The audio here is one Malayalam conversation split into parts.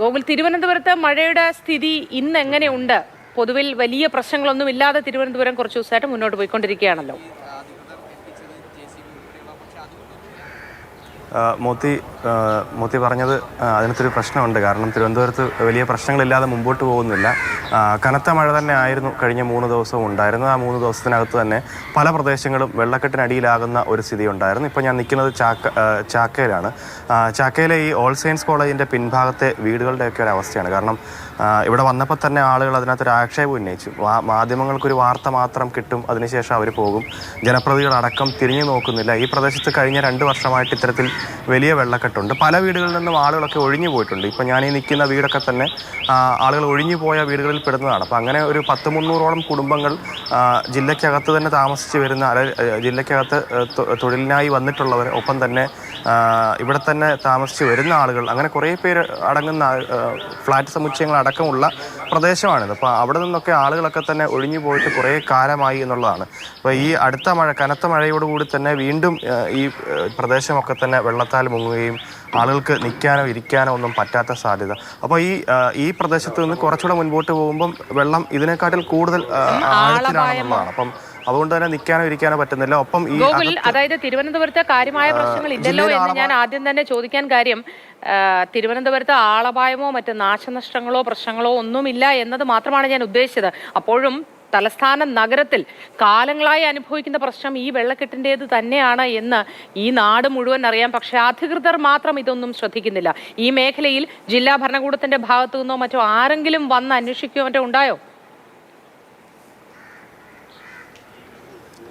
ഗോകുൽ തിരുവനന്തപുരത്ത് മഴയുടെ സ്ഥിതി ഇന്ന് എങ്ങനെയുണ്ട് പൊതുവിൽ വലിയ പ്രശ്നങ്ങളൊന്നും ഇല്ലാതെ തിരുവനന്തപുരം കുറച്ച് ദിവസമായിട്ട് മുന്നോട്ട് പോയിക്കൊണ്ടിരിക്കുകയാണല്ലോ. മോത്തി മോത്തി പറഞ്ഞത് അതിനകത്തൊരു പ്രശ്നമുണ്ട്. കാരണം തിരുവനന്തപുരത്ത് വലിയ പ്രശ്നങ്ങളില്ലാതെ മുമ്പോട്ട് പോകുന്നില്ല. കനത്ത മഴ തന്നെ ആയിരുന്നു കഴിഞ്ഞ മൂന്ന് ദിവസവും ഉണ്ടായിരുന്നത്. ആ മൂന്ന് ദിവസത്തിനകത്ത് തന്നെ പല പ്രദേശങ്ങളും വെള്ളക്കെട്ടിനടിയിലാകുന്ന ഒരു സ്ഥിതി ഉണ്ടായിരുന്നു. ഇപ്പോൾ ഞാൻ നിൽക്കുന്നത് ചാക്ക ചാക്കയിലാണ് ചാക്കയിലെ ഈ ഓൾ സയൻസ് കോളേജിന്റെ പിൻഭാഗത്തെ വീടുകളുടെയൊക്കെ ഒരു അവസ്ഥയാണ്. കാരണം ഇവിടെ വന്നപ്പോൾ തന്നെ ആളുകൾ അതിനകത്തൊരു ആക്ഷേപം ഉന്നയിച്ചു. മാധ്യമങ്ങൾക്കൊരു വാർത്ത മാത്രം കിട്ടും അതിനുശേഷം അവർ പോകും. ജനപ്രതികളടക്കം തിരിഞ്ഞു നോക്കുന്നില്ല. ഈ പ്രദേശത്ത് കഴിഞ്ഞ രണ്ട് വർഷമായിട്ട് ഇത്തരത്തിൽ വലിയ വെള്ളക്കെട്ടുണ്ട്. പല വീടുകളിൽ നിന്നും ആളുകളൊക്കെ ഒഴിഞ്ഞു പോയിട്ടുണ്ട്. ഇപ്പോൾ ഞാൻ ഈ നിൽക്കുന്ന വീടൊക്കെ തന്നെ ആളുകൾ ഒഴിഞ്ഞു പോയ വീടുകളിൽ പെടുന്നതാണ്. അപ്പോൾ അങ്ങനെ ഒരു പത്ത് മുന്നൂറോളം കുടുംബങ്ങൾ ജില്ലയ്ക്കകത്ത് തന്നെ താമസിച്ച് വരുന്ന ജില്ലയ്ക്കകത്ത് തൊഴിലിനായി വന്നിട്ടുള്ളവർ ഒപ്പം തന്നെ ഇവിടെ തന്നെ താമസിച്ച് വരുന്ന ആളുകൾ അങ്ങനെ കുറേ പേര് അടങ്ങുന്ന ഫ്ലാറ്റ് സമുച്ചയങ്ങൾ അടക്കമുള്ള പ്രദേശമാണിത്. അപ്പോൾ അവിടെ നിന്നൊക്കെ ആളുകളൊക്കെ തന്നെ ഒഴിഞ്ഞു പോയിട്ട് കുറേ കാലമായി എന്നുള്ളതാണ്. അപ്പോൾ ഈ അടുത്ത മഴ കനത്ത മഴയോടുകൂടി തന്നെ വീണ്ടും ഈ പ്രദേശമൊക്കെ തന്നെ വെള്ളത്താൽ മുങ്ങുകയും ആളുകൾക്ക് നിൽക്കാനോ ഇരിക്കാനോ ഒന്നും പറ്റാത്ത സാധ്യത. അപ്പോൾ ഈ ഈ പ്രദേശത്ത് നിന്ന് കുറച്ചുകൂടെ മുൻപോട്ട് പോകുമ്പം വെള്ളം ഇതിനെക്കാട്ടിൽ കൂടുതൽ ആഴത്തിലാണെന്നുള്ളതാണ്. അപ്പം അതുകൊണ്ട് തന്നെ നിൽക്കാനോ ഇരിക്കാനോ പറ്റുന്നില്ല. ഒപ്പം ഈ ഗോകുൽ അതായത് തിരുവനന്തപുരത്ത് കാര്യമായ പ്രശ്നങ്ങൾ ഇല്ലല്ലോ എന്ന് ഞാൻ ആദ്യം തന്നെ ചോദിക്കാൻ കാര്യം തിരുവനന്തപുരത്ത് ആളപായമോ മറ്റ് നാശനഷ്ടങ്ങളോ പ്രശ്നങ്ങളോ ഒന്നുമില്ല എന്നത് മാത്രമാണ് ഞാൻ ഉദ്ദേശിച്ചത്. അപ്പോഴും തലസ്ഥാന നഗരത്തിൽ കാലങ്ങളായി അനുഭവിക്കുന്ന പ്രശ്നം ഈ വെള്ളക്കെട്ടിന്റെത് തന്നെയാണ് എന്ന് ഈ നാട് മുഴുവൻ അറിയാം. പക്ഷേ അധികൃതർ മാത്രം ഇതൊന്നും ശ്രദ്ധിക്കുന്നില്ല. ഈ മേഖലയിൽ ജില്ലാ ഭരണകൂടത്തിന്റെ ഭാഗത്തു നിന്നോ മറ്റോ ആരെങ്കിലും വന്ന് അന്വേഷിക്കുകയോ മറ്റോ ഉണ്ടായോ?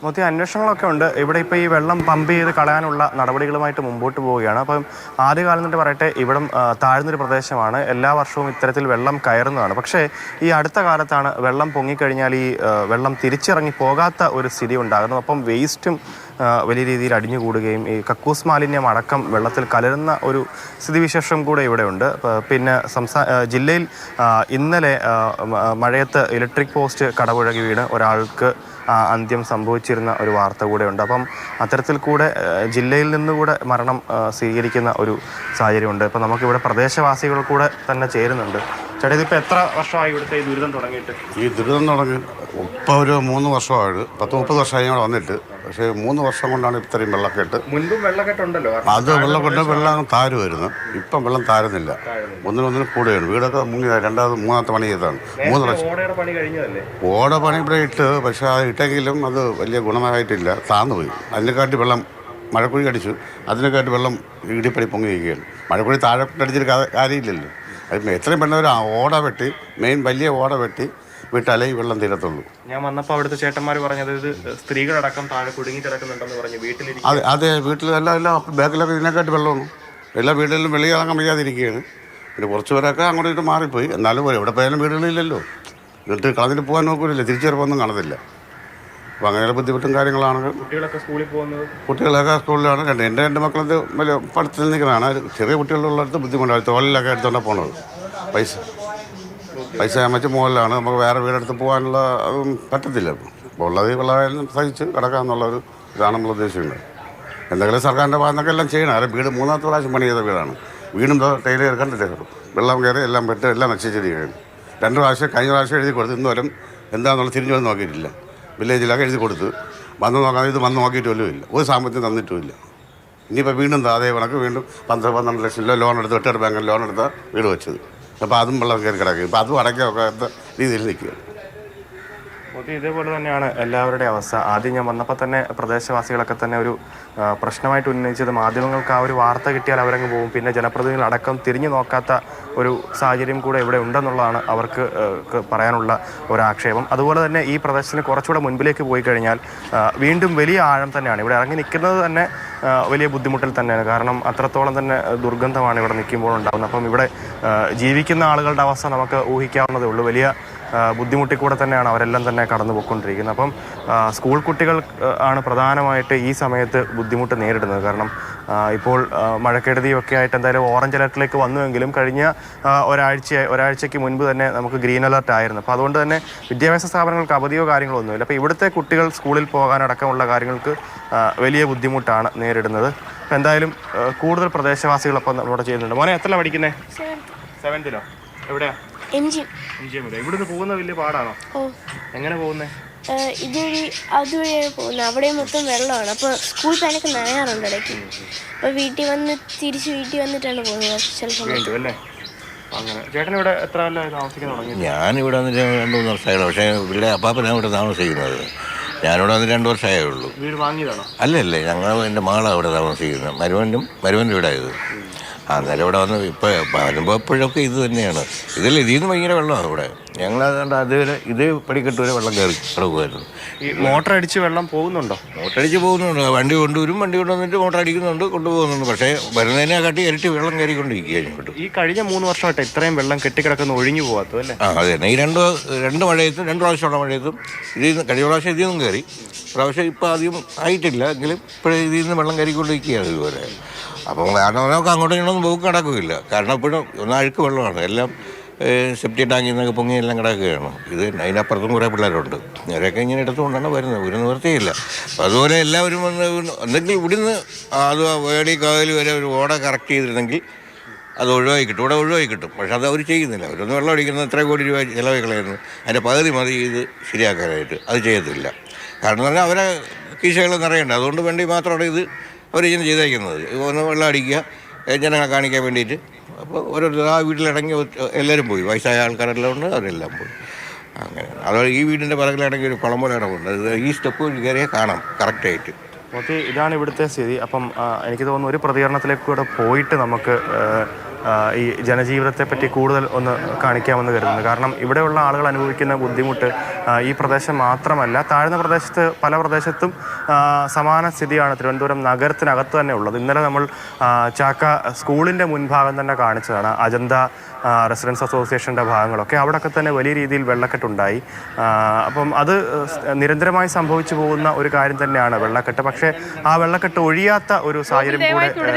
മൊത്തം അന്വേഷണങ്ങളൊക്കെ ഉണ്ട്. ഇവിടെ ഇപ്പോൾ ഈ വെള്ളം പമ്പ് ചെയ്ത് കളയാനുള്ള നടപടികളുമായിട്ട് മുമ്പോട്ട് പോവുകയാണ്. അപ്പം ആദ്യകാലം എന്നിട്ട് പറയട്ടെ ഇവിടം താഴ്ന്നൊരു പ്രദേശമാണ്. എല്ലാ വർഷവും ഇത്തരത്തിൽ വെള്ളം കയറുന്നതാണ്. പക്ഷേ ഈ അടുത്ത കാലത്താണ് വെള്ളം പൊങ്ങിക്കഴിഞ്ഞാൽ ഈ വെള്ളം തിരിച്ചിറങ്ങി പോകാത്ത ഒരു സ്ഥിതി ഉണ്ടാകുന്നത്. അപ്പം വേസ്റ്റും വലിയ രീതിയിൽ അടിഞ്ഞു കൂടുകയും ഈ കക്കൂസ് മാലിന്യം അടക്കം വെള്ളത്തിൽ കലരുന്ന ഒരു സ്ഥിതിവിശേഷം കൂടെ ഇവിടെയുണ്ട് പിന്നെ സംസ്ഥാന ജില്ലയിൽ ഇന്നലെ മഴയത്ത് ഇലക്ട്രിക് പോസ്റ്റ് കടപുഴകി വീണ് ഒരാൾക്ക് അന്ത്യം സംഭവിച്ചിരുന്ന ഒരു വാർത്ത കൂടെ ഉണ്ട്. അപ്പം അത്തരത്തിൽ കൂടെ ജില്ലയിൽ നിന്നുകൂടെ മരണം സ്വീകരിക്കുന്ന ഒരു സാഹചര്യമുണ്ട് ഇപ്പം നമുക്കിവിടെ പ്രദേശവാസികൾ കൂടെ തന്നെ ചേരുന്നുണ്ട്. ചേട്ടാ ഇതിപ്പോൾ എത്ര വർഷമായി ഇവിടുത്തെ ഈ ദുരിതം തുടങ്ങിയിട്ട്? ഈ ദുരിതം തുടങ്ങി ഇപ്പോൾ ഒരു മൂന്ന് വർഷമായത്. പത്ത് മുപ്പത് വർഷമായി ഞങ്ങൾ വന്നിട്ട്. പക്ഷേ മൂന്ന് വർഷം കൊണ്ടാണ് ഇത്രയും വെള്ളക്കെട്ട്. മുൻപും വെള്ളക്കെട്ടുണ്ടല്ലോ അത് വെള്ളക്കെട്ട് വെള്ളം താരുമായിരുന്നു. ഇപ്പം വെള്ളം താരുന്നില്ല. ഒന്നിനൊന്നിനും കൂടുകയാണ് വീടൊക്കെ മുങ്ങി രണ്ടാമത് മൂന്നാമത്തെ പണി ചെയ്തതാണ്. മൂന്ന് പ്രാവശ്യം കഴിഞ്ഞതല്ലേ? ഓട പണി ഇവിടെ ഇട്ട് പക്ഷേ അത് ഇട്ടെങ്കിലും അത് വലിയ ഗുണമായിട്ടില്ല. താന്നുപോയി. അതിനെക്കാട്ടി വെള്ളം മഴക്കുഴി അടിച്ചു അതിനെക്കാട്ടി വെള്ളം ഇടിപ്പടി പൊങ്ങി നിൽക്കുകയാണ് മഴക്കുഴി താഴെ അടിച്ചിട്ട് കാര്യമില്ലല്ലോ. അത് എത്രയും പെട്ടെന്ന് ഒരു ഓട വെട്ടി മെയിൻ വലിയ ഓട വെട്ടി വിട്ടാലേ ഈ വെള്ളം തീരത്തുള്ളൂ. ഞാൻ വന്നപ്പോൾ അവിടുത്തെ ചേട്ടന്മാർ പറഞ്ഞത് ഇത് സ്ത്രീകളടക്കം താഴെ കുടുങ്ങി കിടക്കുന്നുണ്ടെന്ന് പറഞ്ഞു വീട്ടിൽ അതെ അതെ വീട്ടിൽ എല്ലാം എല്ലാം ബാക്കിലൊക്കെ ഇതിനെക്കാട്ടി വെള്ളമാണ്. എല്ലാ വീടുകളിലും വെളിയിൽ ഇറങ്ങാൻ വയ്യാതിരിക്കുകയാണ്. പിന്നെ കുറച്ച് പേരൊക്കെ അങ്ങോട്ട് ഇങ്ങോട്ട് മാറിപ്പോയി. എന്നാലും എവിടെ പോയാലും വീടുകളില്ലല്ലോ. എന്നിട്ട് കളഞ്ഞിട്ട് പോകാൻ നോക്കൂലല്ലോ. തിരിച്ചു വരുമ്പോൾ കാണത്തില്ല. അപ്പോൾ അങ്ങനെയുള്ള ബുദ്ധിമുട്ടും കാര്യങ്ങളാണ്. കുട്ടികളൊക്കെ സ്കൂളിൽ പോകുന്നത്? കുട്ടികളൊക്കെ സ്കൂളിലാണ്. രണ്ട് എന്റെ രണ്ട് മക്കളത് വലിയ പഠിത്തത്തിൽ നിൽക്കുന്നതാണ്. ചെറിയ കുട്ടികളുള്ളടത്ത് ബുദ്ധിമുട്ടാണ്. തോലിലൊക്കെ എടുത്തുകൊണ്ടാണ് പോകുന്നത് പൈസ. പൈസ അമ്മച്ച് മുകളിലാണ് നമുക്ക് വേറെ വീടെടുത്ത് പോകാനുള്ള അതും പറ്റത്തില്ല. അപ്പോൾ ഉള്ളത് വെള്ളമായാലും സഹിച്ച് കിടക്കാമെന്നുള്ളൊരു ഇതാണ് നമ്മൾ ഉദ്ദേശിക്കുന്നത്. എന്തെങ്കിലും സർക്കാരിന്റെ ഭാഗത്തൊക്കെ എല്ലാം ചെയ്യണം. അത് വീട് മൂന്നാമത്തെ പ്രാവശ്യം പണി ചെയ്ത വീടാണ്. വീടും ടൈൽ കണ്ടിട്ടേ വെള്ളം കയറി എല്ലാം പെട്ട് എല്ലാം നശിച്ചിരിക്കുകയാണ്. രണ്ട് പ്രാവശ്യം കഴിഞ്ഞ പ്രാവശ്യം എഴുതി കൊടുത്തു ഇന്നുവരും എന്താണെന്നുള്ള തിരിഞ്ഞു വന്ന് നോക്കിയിട്ടില്ല. വില്ലേജിലൊക്കെ എഴുതി കൊടുത്ത്. വന്ന് നോക്കാൻ ഇത് വന്ന് നോക്കിയിട്ട് പോലും ഇല്ല. ഒരു സാമ്പത്തികം തന്നിട്ടുമില്ല. ഇനിയിപ്പോൾ വീണ്ടും അതേ കണക്ക് വീണ്ടും പന്ത്രണ്ട് പന്ത്രണ്ട് ലക്ഷം രൂപ ലോൺ എടുത്ത് വെട്ടർ ബാങ്കിൽ ലോൺ എടുത്ത വീട് വെച്ചത്. അപ്പോൾ അതും വെള്ളം കയറി കിടക്കും ഇപ്പോൾ അതും അടയ്ക്കാത്ത രീതിയിൽ നിൽക്കുക മോദി ഇതേപോലെ തന്നെയാണ് എല്ലാവരുടെയും അവസ്ഥ. ആദ്യം ഞാൻ വന്നപ്പോൾ തന്നെ പ്രദേശവാസികളൊക്കെ തന്നെ ഒരു പ്രശ്നമായിട്ട് ഉന്നയിച്ചത് മാധ്യമങ്ങൾക്ക് ആ ഒരു വാർത്ത കിട്ടിയാൽ അവരങ്ങ് പോകും. പിന്നെ ജനപ്രതിനിധികൾ അടക്കം തിരിഞ്ഞു നോക്കാത്ത ഒരു സാഹചര്യം കൂടെ ഇവിടെ ഉണ്ടെന്നുള്ളതാണ് അവർക്ക് പറയാനുള്ള ഒരു ആക്ഷേപം. അതുപോലെ തന്നെ ഈ പ്രദേശത്തിന് കുറച്ചുകൂടെ മുൻപിലേക്ക് പോയി കഴിഞ്ഞാൽ വീണ്ടും വലിയ ആഴം തന്നെയാണ്. ഇവിടെ ഇറങ്ങി നിൽക്കുന്നത് തന്നെ വലിയ ബുദ്ധിമുട്ടിൽ തന്നെയാണ്. കാരണം അത്രത്തോളം തന്നെ ദുർഗന്ധമാണ് ഇവിടെ നിൽക്കുമ്പോൾ ഉണ്ടാകുന്നത്. അപ്പം ഇവിടെ ജീവിക്കുന്ന ആളുകളുടെ അവസ്ഥ നമുക്ക് ഊഹിക്കാവുന്നതേ ഉള്ളൂ. വലിയ ആ, ബുദ്ധിമുട്ടിൽ കൂടെ തന്നെയാണ് അവരെല്ലാം തന്നെ കടന്നു പോയിക്കൊണ്ടിരിക്കുന്നത് അപ്പം സ്കൂൾ കുട്ടികൾ ആണ് പ്രധാനമായിട്ട് ഈ സമയത്ത് ബുദ്ധിമുട്ട് നേരിടുന്നത്. കാരണം ഇപ്പോൾ മഴക്കെടുതിയൊക്കെ ആയിട്ട് എന്തായാലും ഓറഞ്ച് അലർട്ടിലേക്ക് വന്നുവെങ്കിലും കഴിഞ്ഞ ഒരാഴ്ച ഒരാഴ്ചയ്ക്ക് മുൻപ് തന്നെ നമുക്ക് ഗ്രീൻ അലർട്ട് ആയിരുന്നു. അപ്പോൾ അതുകൊണ്ട് തന്നെ വിദ്യാഭ്യാസ സ്ഥാപനങ്ങൾക്ക് അവധിയോ കാര്യങ്ങളോ ഒന്നുമില്ല. അപ്പോൾ ഇവിടുത്തെ കുട്ടികൾ സ്കൂളിൽ പോകാനടക്കമുള്ള കാര്യങ്ങൾക്ക് വലിയ ബുദ്ധിമുട്ടാണ് നേരിടുന്നത്. അപ്പോൾ എന്തായാലും കൂടുതൽ പ്രദേശവാസികളൊപ്പം നമ്മളോട് ചെയ്യുന്നുണ്ട്. മോനെ എത്ര പഠിക്കുന്നത് സെവൻത്തിലോ എവിടെയാ? M G. M G M ഇവിടുന്ന് പോകുന്ന വലിയ പാടാണോ? ഓ. എങ്ങനെ പോകുന്നേ? ഇതുവഴി അതുവഴിയാണ് പോകുന്നത്. അവിടെ മൊത്തം വെള്ളമാണ്. അപ്പോൾ സ്കൂൾ പാനൊക്കെ നനയാറുണ്ട് ഇടയ്ക്ക്. അപ്പോൾ വീട്ടിൽ വന്ന് തിരിച്ച് വീട്ടിൽ വന്നിട്ടാണ് പോകുന്നത് എത്ര ഞാനിവിടെ വന്നിട്ട് രണ്ട് മൂന്ന് വർഷമായുള്ളൂ പക്ഷേ ഇവിടെ അപ്പാപ്പനാണ് ഇവിടെ താമസിക്കുന്നത്. ഞാനിവിടെ വന്നിട്ട് രണ്ട് വർഷമായേ ഉള്ളൂ. വീട് വാങ്ങിയതാണോ? അല്ലല്ലേ ഞങ്ങൾ എന്റെ മകളാണ് ഇവിടെ താമസിക്കുന്നത്. മരുവനും മരുവന്റെ വീടായത് അന്നേരം ഇവിടെ വന്ന് ഇപ്പോൾ വരുമ്പോൾ എപ്പോഴൊക്കെ ഇത് തന്നെയാണ്. ഇതിൽ ഇതിൽ നിന്ന് ഭയങ്കര വെള്ളമാണ് ഇവിടെ. ഞങ്ങൾ അതുകൊണ്ട് അതുവരെ ഇത് പടിക്കെട്ട് വരെ വെള്ളം കയറി കിടക്കുമായിരുന്നു ഈ മോട്ടർ അടിച്ച് വെള്ളം പോകുന്നുണ്ടോ? മോട്ടറടിച്ച് പോകുന്നുണ്ട്. വണ്ടി കൊണ്ടുവരും വണ്ടി കൊണ്ടുവന്നിട്ട് മോട്ടർ അടിക്കുന്നുണ്ട് കൊണ്ടുപോകുന്നുണ്ട്. പക്ഷേ വരുന്നതിനെ കാട്ടി ഇരട്ടി വെള്ളം കയറിക്കൊണ്ടിരിക്കുകയാണ് ഇങ്ങോട്ട്. ഈ കഴിഞ്ഞ മൂന്ന് വർഷമായിട്ട് ഇത്രയും വെള്ളം കെട്ടിക്കിടക്കുന്ന ഒഴിഞ്ഞു പോകാത്തത് അല്ലേ? ആ അത് തന്നെ. ഈ രണ്ട് രണ്ട് മഴയത്തും രണ്ട് പ്രാവശ്യമുള്ള മഴയത്തും ഇതിൽ നിന്ന് കഴിഞ്ഞ പ്രാവശ്യം ഇതിൽ നിന്നും കയറി. പ്രാവശ്യം ഇപ്പോൾ അധികം ആയിട്ടില്ല. എങ്കിലും ഇപ്പോഴും ഇതിൽ നിന്ന് വെള്ളം കയറിക്കൊണ്ടിരിക്കുകയാണ് ഇതുവരെ. അപ്പം നമുക്ക് അങ്ങോട്ടും ഇങ്ങോട്ടും പോക്ക് കിടക്കുകയില്ല. കാരണം ഇപ്പോഴും ഒന്ന് അഴുക്ക് വെള്ളമാണ്. എല്ലാം സെപ്റ്റി ടാങ്കിൽ നിന്നൊക്കെ പൊങ്ങി എല്ലാം കിടക്കുകയാണ്. ഇത് അതിനപ്പുറത്തും കുറേ പിള്ളേരുണ്ട്. അവരൊക്കെ ഇങ്ങനെ എടുത്തുകൊണ്ടാണ് വരുന്നത്. ഒരു നിവൃത്തിയില്ല അപ്പം അതുപോലെ എല്ലാവരും വന്ന് എന്തെങ്കിലും ഇവിടുന്ന് അത് വേടി കായൽ വരെ ഒരു ഓട കറക്റ്റ് ചെയ്തിരുന്നെങ്കിൽ അത് ഒഴിവായി കിട്ടും. ഇവിടെ ഒഴിവായി കിട്ടും. പക്ഷെ അത് അവർ ചെയ്യുന്നില്ല. അവരൊന്ന് വെള്ളം അടിക്കുന്നത് എത്ര കോടി രൂപ ചിലവായി കളയുന്നു അതിന്റെ പകുതി മതി ഇത് ശരിയാക്കാനായിട്ട്. അത് ചെയ്യത്തില്ല. കാരണം എന്ന് പറഞ്ഞാൽ അവരെ കീശകൾ നിറയണ്ട അതുകൊണ്ട് വേണ്ടി മാത്രമാണ് ഇത് അവർ ഇങ്ങനെ ചെയ്തേക്കുന്നത്. ഒന്ന് വെള്ളം അടിക്കുക ജനങ്ങളെ കാണിക്കാൻ വേണ്ടിയിട്ട്. അപ്പോൾ ഓരോരുത്തർ ആ വീട്ടിലിറങ്ങി എല്ലാവരും പോയി. വയസ്സായ ആൾക്കാരെല്ലാം ഉണ്ട് അവരെല്ലാം പോയി. അങ്ങനെ. അതുപോലെ ഈ വീടിന്റെ പിറകിലാണെങ്കിൽ ഒരു കുളം അത് ഈ സ്റ്റെപ്പ് കയറിയാൽ കാണാം കറക്റ്റായിട്ട് ഓക്കെ ഇതാണ് ഇവിടുത്തെ സ്ഥിതി. അപ്പം എനിക്ക് തോന്നുന്നു ഒരു പ്രതികരണത്തിലേക്ക് കൂടെ പോയിട്ട് നമുക്ക് ഈ ജനജീവിതത്തെ പറ്റി കൂടുതൽ ഒന്ന് കാണിക്കാമെന്ന് കരുതുന്നു. കാരണം ഇവിടെയുള്ള ആളുകൾ അനുഭവിക്കുന്ന ബുദ്ധിമുട്ട് ഈ പ്രദേശം മാത്രമല്ല താഴ്ന്ന പ്രദേശത്ത് പല പ്രദേശത്തും സമാന സ്ഥിതിയാണ്. തിരുവനന്തപുരം നഗരത്തിനകത്ത് തന്നെ ഉള്ളത്. ഇന്നലെ നമ്മൾ ചാക്ക സ്കൂളിന്റെ മുൻഭാഗം തന്നെ കാണിച്ചതാണ്. അജന്ത റെസിഡൻസ് അസോസിയേഷന്റെ ഭാഗങ്ങളൊക്കെ അവിടെയൊക്കെ തന്നെ വലിയ രീതിയിൽ വെള്ളക്കെട്ടുണ്ടായി അപ്പം അത് നിരന്തരമായി സംഭവിച്ചു പോകുന്ന ഒരു കാര്യം തന്നെയാണ് വെള്ളക്കെട്ട്. പക്ഷേ ആ വെള്ളക്കെട്ട് ഒഴിയാത്ത ഒരു സാഹചര്യം കൂടെ